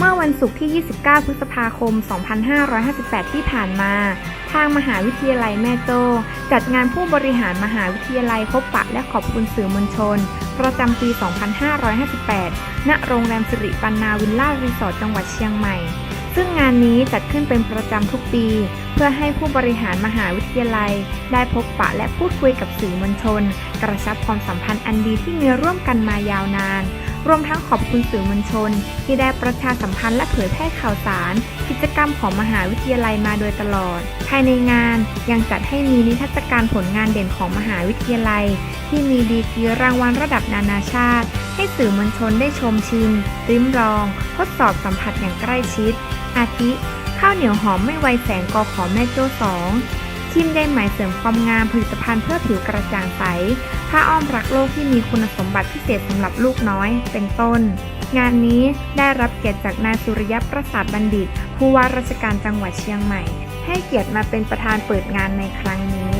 เมื่อวันศุกร์ที่ 29 พฤษภาคม 2558 ที่ผ่านมา ทางมหาวิทยาลัยแม่โจ้จัดงานผู้บริหารมหาวิทยาลัยพบปะและขอบคุณสื่อมวลชน ประจำปี 2558 ณ โรงแรมสิริปันนาวิลล่ารีสอร์ทจังหวัดเชียงใหม่ ซึ่งงานนี้จัดขึ้นเป็นประจำทุกปี เพื่อให้ผู้บริหารมหาวิทยาลัย ได้พบปะและพูดคุยกับสื่อมวลชน กระชับความสัมพันธ์อันดีที่มีร่วมกันมายาวนาน รวมทั้งขอบคุณสื่อมวลชน ที่ได้ประชาสัมพันธ์และเผยแพร่ข่าวสาร กิจกรรมของมหาวิทยาลัยมาโดยตลอด ภายในงานยังจัดให้มีนิทรรศการผลงานเด่นของมหาวิทยาลัย ที่มีดีกรีรางวัลระดับนานาชาติ ให้สื่อมวลชนได้ชมชิมริมรอง ทดสอบสัมผัสอย่างใกล้ชิด อาทิ ข้าวเหนียวหอมไม่ไวแสงกอขอแม่โจ้สอง ชิมได้ไหมเสริมความงามผลิตภัณฑ์เพื่อผิวกระจ่างใส ผ้าอ้อมรักโลกที่มีคุณสมบัติพิเศษสำหรับลูกน้อย เป็นต้น งานนี้ได้รับเกียรติจากนายสุริยประสาทบัณฑิต ผู้ว่าราชการจังหวัดเชียงใหม่ ให้เกียรติมาเป็นประธานเปิดงานในครั้งนี้